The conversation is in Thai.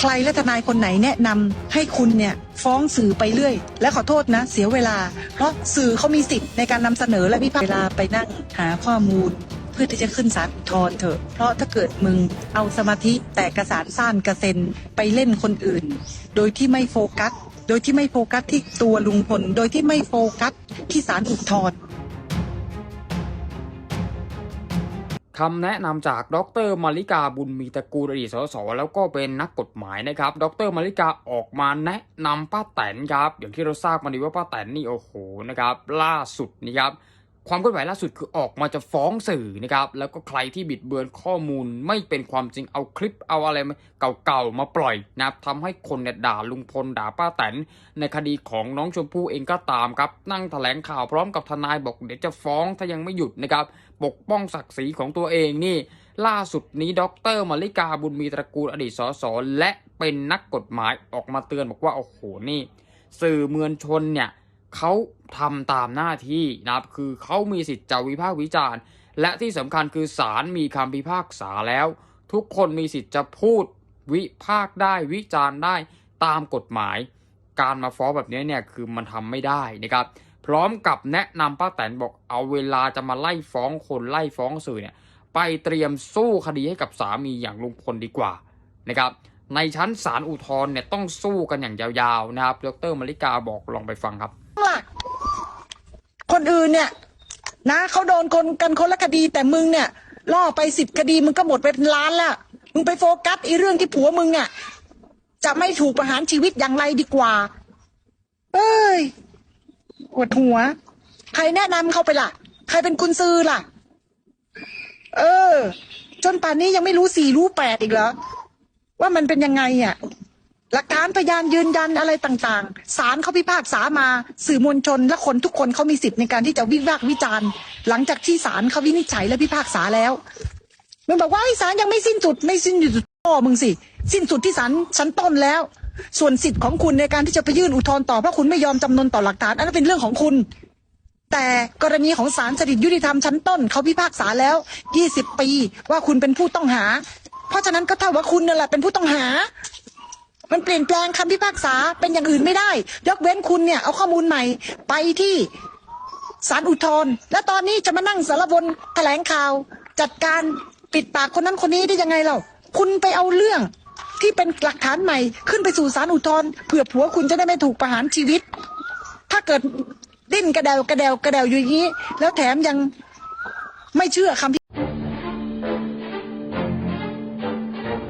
ใครและทนายคนไหนแนะนำให้คุณเนี่ยฟ้องสื่อไปเรื่อย และขอโทษนะ เสียเวลา เพราะสื่อเขามีสิทธิ์ในการนำเสนอและวิพากษ์เวลาไปนั่งหาข้อมูล เพื่อที่จะขึ้นศาลอุทธรณ์เถอะ เพราะถ้าเกิดมึงเอาสมาธิแต่กระสานซ่านกระเซ็นไปเล่นคนอื่น โดยที่ไม่โฟกัส โดยที่ไม่โฟกัสที่ตัวลุงพล โดยที่ไม่โฟกัสที่ศาลอุทธรณ์ คำแนะนำจากดรมาริกาบุญมีตะกูลอดีตสสแล้วก็เป็นนักกฎหมายนะครับ ดรมาริกาออกมาแนะนำป้าแตนครับ อย่างที่เราทราบมาดีว่าป้าแตนนี่โอ้โหนะครับ ล่าสุดนี่ครับ ความเคลื่อนไหวล่าสุดคือออกมาจะฟ้องสื่อนะครับแล้วก็ใครที่บิดเบือนข้อมูลไม่เป็นความจริงเอาคลิปเอาอะไรมาเก่าๆมาปล่อยนะครับทำให้คนเนี่ยด่าลุงพลด่าป้าแตนในคดีของน้องชมพู่เองก็ตามครับ นั่งแถลงข่าวพร้อมกับทนายบอกเดี๋ยวจะฟ้องถ้ายังไม่หยุดนะครับปกป้องศักดิ์ศรีของตัวเองนี่ ล่าสุดนี้ดรมาริกาบุญมีตระกูลอดีตสสและเป็นนักกฎหมายออกมาเตือนบอกว่าโอ้โหนี่ สื่อมวลชนเนี่ย เขาทำตามหน้าที่นะครับ คือเขามีสิทธิ์จะวิพากษ์วิจารณ์ และที่สำคัญคือศาลมีคำพิพากษาแล้ว ทุกคนมีสิทธิ์จะพูดวิพากษ์ได้วิจารณ์ได้ตามกฎหมาย การมาฟ้องแบบนี้เนี่ยคือมันทำไม่ได้นะครับ พร้อมกับแนะนำป้าแตนบอกเอาเวลาจะมาไล่ฟ้องคนไล่ฟ้องสื่อเนี่ยไปเตรียมสู้คดีให้กับสามีอย่างลุงพลดีกว่านะครับในชั้นศาลอุทธรณ์เนี่ยต้องสู้กันอย่างยาวๆนะครับ ดรมาริกาบอกลองไปฟังครับ คนอื่นเนี่ย นะเขาโดนคนกันคนละคดีแต่มึงเนี่ย ล่อไปสิบคดีมึงก็หมดไปเป็นล้านละมึงไปโฟกัสไอีเรื่องที่ผัวมึงเนี่ยจะไม่ถูกประหารชีวิตอย่างไรดีกว่า เอ้ยปวดหัว ใครแนะนำเขาไปล่ะ ใครเป็นกุญซือล่ะ เออ จนป่านนี้ยังไม่รู้สี่รู้แปดอีกเหรอว่ามันเป็นยังไงอะ หลักฐานพยานยืนยันอะไรต่างๆศาลเขาพิพากษามาสื่อมวลชนและคนทุกคนเขามีสิทธิ์ในการที่จะวิพากษ์วิจารณ์ หลังจากที่ศาลเขาวินิจฉัยและพิพากษาแล้วมึงบอกว่าไอ้ศาลยังไม่สิ้นสุดไม่สิ้นสุดพ่อมึงสิ สิ้นสุดที่ศาลชั้นต้นแล้ว ส่วนสิทธิ์ของคุณในการที่จะไปยื่นอุทธรณ์ต่อเพราะคุณไม่ยอมจำนนต่อหลักฐานอันนั้นเป็นเรื่องของคุณ แต่กรณีของศาลสถิตยุติธรรมชั้นต้นเขาพิพากษาแล้ว 20 ปีว่าคุณเป็นผู้ต้องหา เพราะฉะนั้นก็เท่าว่าคุณนั่นแหละเป็นผู้ต้องหา มันเปลี่ยนแปลงคำพิพากษาเป็นอย่างอื่นไม่ได้ ยกเว้นคุณเนี่ยเอาข้อมูลใหม่ไปที่ศาลอุทธรณ์และตอนนี้จะมานั่งสารบนแถลงข่าว จัดการปิดปากคนนั้นคนนี้ได้ยังไงเราคุณไปเอาเรื่องที่เป็นหลักฐานใหม่ขึ้นไปสู่ศาลอุทธรณ์เผื่อผัวคุณจะได้ไม่ถูกประหารชีวิต ถ้าเกิดดิ้นกระเดวกระเดวกระเดวอยู่อย่างนี้ แล้วแถมยังไม่เชื่อคำ